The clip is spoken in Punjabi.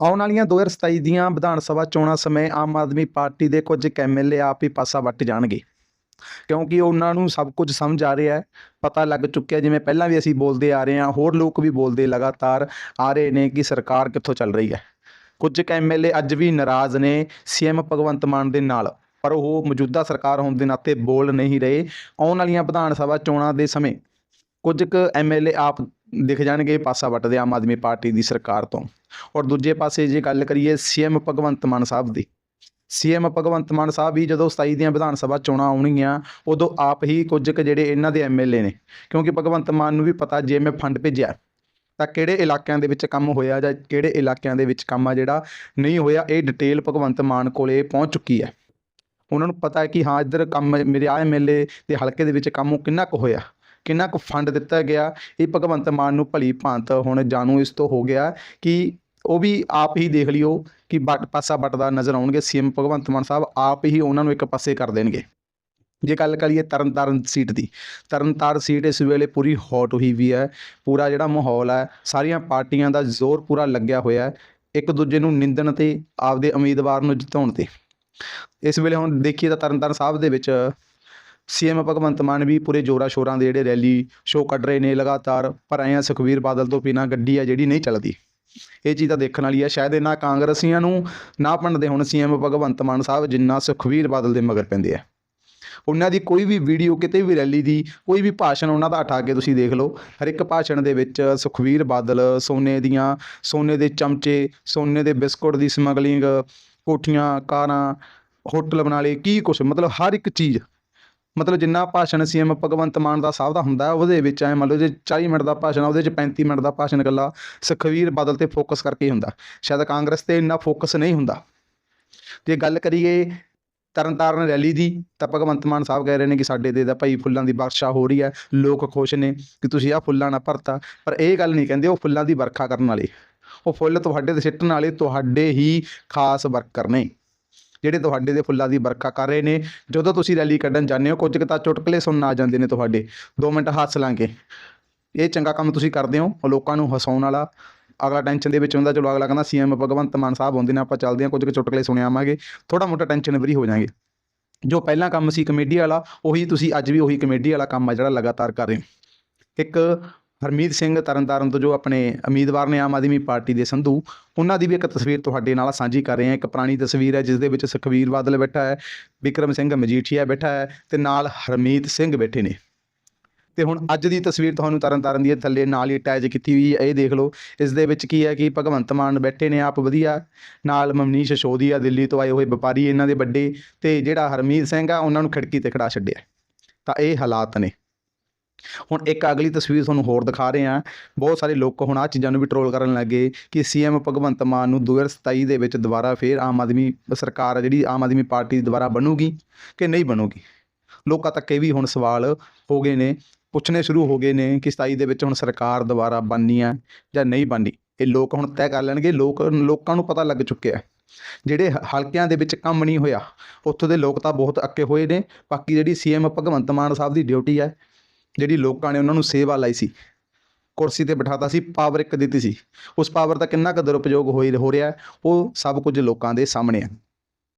ਆਉਣ ਵਾਲੀਆਂ 2027 ਦੀਆਂ ਵਿਧਾਨ ਸਭਾ ਚੋਣਾਂ ਸਮੇਂ ਆਮ ਆਦਮੀ ਪਾਰਟੀ ਦੇ ਕੁਝ ਐਮਐਲਏ ਆਪ ਹੀ ਪਾਸਾ ਵੱਟ ਜਾਣਗੇ। ਕਿਉਂਕਿ ਉਹਨਾਂ ਨੂੰ ਸਭ ਕੁਝ ਸਮਝ ਆ ਰਿਹਾ ਹੈ, ਪਤਾ ਲੱਗ ਚੁੱਕਿਆ ਜਿਵੇਂ ਪਹਿਲਾਂ ਵੀ ਅਸੀਂ ਬੋਲਦੇ ਆ ਰਹੇ ਹਾਂ, ਹੋਰ ਲੋਕ ਵੀ ਬੋਲਦੇ ਲਗਾਤਾਰ ਆ ਰਹੇ ਨੇ ਕਿ ਸਰਕਾਰ ਕਿੱਥੋਂ ਚੱਲ ਰਹੀ ਹੈ। ਕੁਝ ਐਮਐਲਏ ਅੱਜ ਵੀ ਨਾਰਾਜ਼ ਨੇ ਸੀਐਮ ਭਗਵੰਤ ਮਾਨ ਦੇ ਨਾਲ, ਪਰ ਉਹ ਮੌਜੂਦਾ ਸਰਕਾਰ ਹੋਣ ਦੇ ਨਾਤੇ ਬੋਲ ਨਹੀਂ ਰਹੇ। ਆਉਣ ਵਾਲੀਆਂ ਵਿਧਾਨ ਸਭਾ ਚੋਣਾਂ ਦੇ ਸਮੇਂ ਕੁਝ ਕੁ ਐਮਐਲਏ ਆਪ ਦਿਖ ਜਾਣਗੇ ਪਾਸਾ ਵੱਟਦੇ ਆਮ ਆਦਮੀ ਪਾਰਟੀ ਦੀ ਸਰਕਾਰ ਤੋਂ। ਔਰ ਦੂਜੇ ਪਾਸੇ ਜੇ ਗੱਲ ਕਰੀਏ ਸੀਐਮ ਭਗਵੰਤ ਮਾਨ ਸਾਹਿਬ ਦੀ, ਸੀਐਮ ਭਗਵੰਤ ਮਾਨ ਸਾਹਿਬ ਵੀ ਜਦੋਂ 27 ਦੀਆਂ ਵਿਧਾਨ ਸਭਾ ਚੋਣਾਂ ਆਉਣਗੀਆਂ, ਉਦੋਂ ਆਪ ਹੀ ਕੁਝ ਕੁ ਜਿਹੜੇ ਇਹਨਾਂ ਦੇ ਐਮਐਲਏ ਨੇ, ਕਿਉਂਕਿ ਭਗਵੰਤ ਮਾਨ ਨੂੰ ਵੀ ਪਤਾ ਜੇ ਮੈਂ ਫੰਡ ਭੇਜਿਆ, ਤਾਂ ਕਿਹੜੇ ਇਲਾਕਿਆਂ ਦੇ ਵਿੱਚ ਕੰਮ ਹੋਇਆ ਜਾਂ ਕਿਹੜੇ ਇਲਾਕਿਆਂ ਦੇ ਵਿੱਚ ਕੰਮ ਆ ਜਿਹੜਾ ਨਹੀਂ ਹੋਇਆ, ਇਹ ਡਿਟੇਲ ਭਗਵੰਤ ਮਾਨ ਕੋਲੇ ਪਹੁੰਚ ਚੁੱਕੀ ਹੈ। ਉਹਨਾਂ ਨੂੰ ਪਤਾ ਹੈ ਕਿ ਹਾਂ ਇੱਧਰ ਕੰਮ ਮੇਰੇ ਆ ਐਮਐਲਏ ਦੇ ਹਲਕੇ ਦੇ ਵਿੱਚ ਕੰਮ ਕਿੰਨਾ ਕੁ ਹੋਇਆ। ਕਿੰਨਾ ਕੁ ਫੰਡ ਦਿੱਤਾ ਗਿਆ, ਇਹ ਭਗਵੰਤ ਮਾਨ ਨੂੰ ਭਲੀ ਭਾਂਤ ਹੁਣ ਜਾਣੂ ਇਸ ਤੋਂ ਹੋ ਗਿਆ ਕਿ ਉਹ ਵੀ ਆਪ ਹੀ ਦੇਖ ਲਿਓ ਕਿ ਬਟ ਪਾਸਾ ਵੱਟਦਾ ਨਜ਼ਰ ਆਉਣਗੇ ਸੀਐਮ ਭਗਵੰਤ ਮਾਨ ਸਾਹਿਬ ਆਪ ਹੀ ਉਹਨਾਂ ਨੂੰ ਇੱਕ ਪਾਸੇ ਕਰ ਦੇਣਗੇ। ਜੇ ਗੱਲ ਕਰੀਏ ਤਰਨਤਾਰਨ ਸੀਟ ਦੀ, ਤਰਨਤਾਰਨ ਸੀਟ ਇਸ ਵੇਲੇ ਪੂਰੀ ਹੌਟ ਹੋਈ ਵੀ ਹੈ, ਪੂਰਾ ਜਿਹੜਾ ਮਾਹੌਲ ਹੈ, ਸਾਰੀਆਂ ਪਾਰਟੀਆਂ ਦਾ ਜ਼ੋਰ ਪੂਰਾ ਲੱਗਿਆ ਹੋਇਆ ਹੈ, ਇੱਕ ਦੂਜੇ ਨੂੰ ਨਿੰਦਣ ਤੇ, ਆਪਦੇ ਉਮੀਦਵਾਰ ਨੂੰ ਜਿਤਾਉਣ ਤੇ। ਇਸ ਵੇਲੇ ਹੁਣ ਦੇਖੀਏ ਤਾਂ ਤਰਨਤਾਰਨ ਸਾਹਿਬ ਦੇ ਵਿੱਚ ਸੀਐਮ ਭਗਵੰਤ ਮਾਨ ਵੀ ਪੂਰੇ ਜੋਰਾ ਸ਼ੋਰਾਂ ਦੇ ਜਿਹੜੇ ਰੈਲੀ ਸ਼ੋਅ ਕੱਢ ਰਹੇ ਨੇ ਲਗਾਤਾਰ, ਪਰ ਆਏ ਆ ਸੁਖਵੀਰ ਬਾਦਲ ਤੋਂ ਬਿਨਾਂ ਗੱਡੀ ਆ ਜਿਹੜੀ ਨਹੀਂ ਚੱਲਦੀ। ਇਹ ਚੀਜ਼ ਤਾਂ ਦੇਖਣ ਵਾਲੀ ਹੈ ਸ਼ਾਇਦ ਇਹਨਾਂ ਕਾਂਗਰਸੀਆਂ ਨੂੰ, ਨਾ ਪੰਡਦੇ ਹੁਣ ਸੀਐਮ ਭਗਵੰਤ ਮਾਨ ਸਾਹਿਬ, ਜਿੰਨਾ ਸੁਖਵੀਰ ਬਾਦਲ ਦੇ ਮਗਰ ਪੈਂਦੇ ਆ। ਉਹਨਾਂ ਦੀ ਕੋਈ ਵੀ ਵੀਡੀਓ, ਕਿਤੇ ਵੀ ਰੈਲੀ ਦੀ, ਕੋਈ ਵੀ ਭਾਸ਼ਣ ਉਹਨਾਂ ਦਾ ਉਠਾ ਕੇ ਤੁਸੀਂ ਦੇਖ ਲਓ। ਹਰ ਇੱਕ ਭਾਸ਼ਣ ਦੇ ਵਿੱਚ ਸੁਖਵੀਰ ਬਾਦਲ, ਸੋਨੇ ਦੀਆਂ, ਸੋਨੇ ਦੇ ਚਮਚੇ, ਸੋਨੇ ਦੇ ਬਿਸਕੁਟ ਦੀ ਸਮਗਲਿੰਗ, ਕੋਠੀਆਂ, ਕਾਰਾਂ, ਹੋਟਲ ਬਣਾ ਲਏ, ਕੀ ਕੁਛ, ਮਤਲਬ ਹਰ ਇੱਕ ਚੀਜ਼ ਮਤਲਬ ਜਿੰਨਾ ਭਾਸ਼ਣ ਸੀਐਮ ਭਗਵੰਤ ਮਾਨ ਦਾ ਸਾਹਿਬ ਦਾ ਹੁੰਦਾ ਉਹਦੇ ਵਿੱਚ ਐ ਮੰਨ ਲਓ ਜੇ 40 ਮਿੰਟ ਦਾ ਭਾਸ਼ਣ ਆ, ਉਹਦੇ ਚ 35 ਮਿੰਟ ਦਾ ਭਾਸ਼ਣ ਇਕੱਲਾ ਸੁਖਵੀਰ ਬਾਦਲ ਤੇ ਫੋਕਸ ਕਰਕੇ ਹੀ ਹੁੰਦਾ। ਸ਼ਾਇਦ ਕਾਂਗਰਸ ਤੇ ਇੰਨਾ ਫੋਕਸ ਨਹੀਂ ਹੁੰਦਾ। ਜੇ ਗੱਲ ਕਰੀਏ ਤਰਨਤਾਰਨ ਰੈਲੀ ਦੀ, ਤਾਂ ਭਗਵੰਤ ਮਾਨ ਸਾਹਿਬ ਕਹਿ ਰਹੇ ਨੇ ਕਿ ਸਾਡੇ ਤੇ ਤਾਂ ਭਾਈ ਫੁੱਲਾਂ ਦੀ ਵਰਸ਼ਾ ਹੋ ਰਹੀ ਹੈ, ਲੋਕ ਖੁਸ਼ ਨੇ ਕਿ ਤੁਸੀਂ ਆਹ ਫੁੱਲਾਂ ਨਾਲ ਭਰਤਾ। ਪਰ ਇਹ ਗੱਲ ਨਹੀਂ ਕਹਿੰਦੇ ਉਹ ਫੁੱਲਾਂ ਦੀ ਵਰਖਾ ਕਰਨ ਵਾਲੇ। ਉਹ ਫੁੱਲ ਤੁਹਾਡੇ ਤੇ ਸਿੱਟਣ ਵਾਲੇ ਤੁਹਾਡੇ ਹੀ ਖਾਸ ਵਰਕਰ ਨੇ। ਜਿਹੜੇ ਤੁਹਾਡੇ ਦੇ ਫੁੱਲਾਂ ਦੀ ਵਰਖਾ ਕਰ ਰਹੇ ਨੇ, ਜਦੋਂ ਤੁਸੀਂ ਰੈਲੀ ਕੱਢਣ ਜਾਂਦੇ ਹੋ, ਕੁਝ ਕੁ ਤਾਂ ਚੁਟਕਲੇ ਸੁਣਨ ਆ ਜਾਂਦੇ ਨੇ ਤੁਹਾਡੇ। 2 ਮਿੰਟ ਹੱਸ ਲਾਂਗੇ। ਇਹ ਚੰਗਾ ਕੰਮ ਤੁਸੀਂ ਕਰਦੇ ਹੋ ਲੋਕਾਂ ਨੂੰ ਹਸਾਉਣ ਵਾਲਾ। ਅਗਲਾ ਟੈਨਸ਼ਨ ਦੇ ਵਿੱਚ ਹੁੰਦਾ, ਚਲੋ ਅਗਲਾ ਕਹਿੰਦਾ ਸੀਐਮ ਭਗਵੰਤ ਮਾਨ ਸਾਹਿਬ ਹੁੰਦੇ ਨੇ, ਆਪਾਂ ਚੱਲਦੇ ਹਾਂ, ਕੁਝ ਕੁ ਚੁਟਕਲੇ ਸੁਣਿਆ ਆਵਾਂਗੇ। ਥੋੜਾ ਮੋਟਾ ਟੈਨਸ਼ਨ ਫਰੀ ਹੋ ਜਾਾਂਗੇ। ਜੋ ਪਹਿਲਾਂ ਕੰਮ ਸੀ ਕਮੇਡੀ ਵਾਲਾ, ਉਹੀ ਤੁਸੀਂ ਅੱਜ ਵੀ ਉਹੀ ਕਮੇਡੀ ਵਾਲਾ ਕੰਮ ਆ ਜਿਹੜਾ ਲਗਾਤਾਰ ਕਰ ਰਹੇ ਹੋ। ਇੱਕ ਹਰਮੀਤ ਸਿੰਘ ਤਰਨਤਾਰਨ ਤੋਂ ਜੋ ਆਪਣੇ ਉਮੀਦਵਾਰ ਨੇ ਆਮ ਆਦਮੀ ਪਾਰਟੀ ਦੇ ਸੰਧੂ, ਉਹਨਾਂ ਦੀ ਵੀ ਇੱਕ ਤਸਵੀਰ ਤੁਹਾਡੇ ਨਾਲ ਸਾਂਝੀ ਕਰ ਰਹੇ ਹਾਂ। ਇੱਕ ਪੁਰਾਣੀ ਤਸਵੀਰ ਹੈ ਜਿਸ ਦੇ ਵਿੱਚ ਸੁਖਵੀਰ ਬਾਦਲ ਬੈਠਾ ਹੈ, ਵਿਕਰਮ ਸਿੰਘ ਮਜੀਠੀਆ ਬੈਠਾ ਹੈ ਤੇ ਨਾਲ ਹਰਮੀਤ ਸਿੰਘ ਬੈਠੇ ਨੇ। ਤੇ ਹੁਣ ਅੱਜ ਦੀ ਤਸਵੀਰ ਤੁਹਾਨੂੰ ਤਰਨਤਾਰਨ ਦੀ ਥੱਲੇ ਨਾਲ ਹੀ ਅਟੈਚ ਕੀਤੀ ਹੋਈ ਹੈ। ਇਹ ਦੇਖ ਲਓ, ਇਸ ਦੇ ਵਿੱਚ ਕੀ ਹੈ ਕਿ ਭਗਵੰਤ ਮਾਨ ਬੈਠੇ ਨੇ, ਆਪ ਵਧੀਆ। ਨਾਲ ਮਮਨੀਸ਼ ਸ਼ੋਦੀਆ ਦਿੱਲੀ ਤੋਂ ਆਏ ਹੋਏ ਵਪਾਰੀ, ਇਹਨਾਂ ਦੇ ਵੱਡੇ। ਤੇ ਜਿਹੜਾ ਹਰਮੀਤ ਸਿੰਘ ਆ, ਉਹਨਾਂ ਨੂੰ ਖਿੜਕੀ ਤੇ ਖੜਾ ਛੱਡਿਆ। ਤਾਂ ਇਹ ਹਾਲਾਤ ਨੇ। ਹੁਣ ਇੱਕ ਅਗਲੀ ਤਸਵੀਰ ਤੁਹਾਨੂੰ ਹੋਰ ਦਿਖਾ ਰਹੇ ਹਾਂ। ਬਹੁਤ ਸਾਰੇ ਲੋਕ ਹੁਣ ਆਹ ਚੀਜ਼ਾਂ ਨੂੰ ਵੀ ਟਰੋਲ ਕਰਨ ਲੱਗੇ ਕਿ ਸੀਐਮ ਭਗਵੰਤ ਮਾਨ ਨੂੰ 2027 ਦੇ ਵਿੱਚ ਦੁਬਾਰਾ ਫੇਰ ਆਮ ਆਦਮੀ ਸਰਕਾਰ ਜਿਹੜੀ ਆਮ ਆਦਮੀ ਪਾਰਟੀ ਦੁਬਾਰਾ ਬਣੂਗੀ ਕਿ ਨਹੀਂ ਬਣੂਗੀ? ਲੋਕਾਂ ਤੱਕ ਇਹ ਵੀ ਹੁਣ ਸਵਾਲ ਹੋ ਗਏ ਨੇ, ਪੁੱਛਣੇ ਸ਼ੁਰੂ ਹੋ ਗਏ ਨੇ ਕਿ 27 ਦੇ ਵਿੱਚ ਹੁਣ ਸਰਕਾਰ ਦੁਬਾਰਾ ਬਣਨੀ ਆ ਜਾਂ ਨਹੀਂ ਬਣਨੀ। ਇਹ ਲੋਕ ਹੁਣ ਤੈਅ ਕਰ ਲੈਣਗੇ, ਲੋਕ, ਲੋਕਾਂ ਨੂੰ ਪਤਾ ਲੱਗ ਚੁੱਕਿਆ ਜਿਹੜੇ ਹਲਕਿਆਂ ਦੇ ਵਿੱਚ ਕੰਮ ਨਹੀਂ ਹੋਇਆ, ਉੱਥੋਂ ਦੇ ਲੋਕ ਤਾਂ ਬਹੁਤ ਅੱਕੇ ਹੋਏ ਨੇ। ਬਾਕੀ ਜਿਹੜੀ ਸੀਐਮ ਭਗਵੰਤ ਮਾਨ ਸਾਹਿਬ ਦੀ ਡਿਊਟੀ ਹੈ ਜਿਹੜੀ ਲੋਕਾਂ ਨੇ ਉਹਨਾਂ ਨੂੰ ਸੇਵਾ ਲਾਈ ਸੀ, ਕੁਰਸੀ ਤੇ ਬਿਠਾਤਾ ਸੀ ਪਾਵਰ ਇੱਕ ਦਿੱਤੀ ਸੀ। ਉਸ ਪਾਵਰ ਦਾ ਕਿੰਨਾ ਕੁ ਦੁਰਉਪਯੋਗ ਹੋਈ, ਹੋ ਰਿਹਾ ਉਹ ਸਭ ਕੁਝ ਲੋਕਾਂ ਦੇ ਸਾਹਮਣੇ ਹੈ।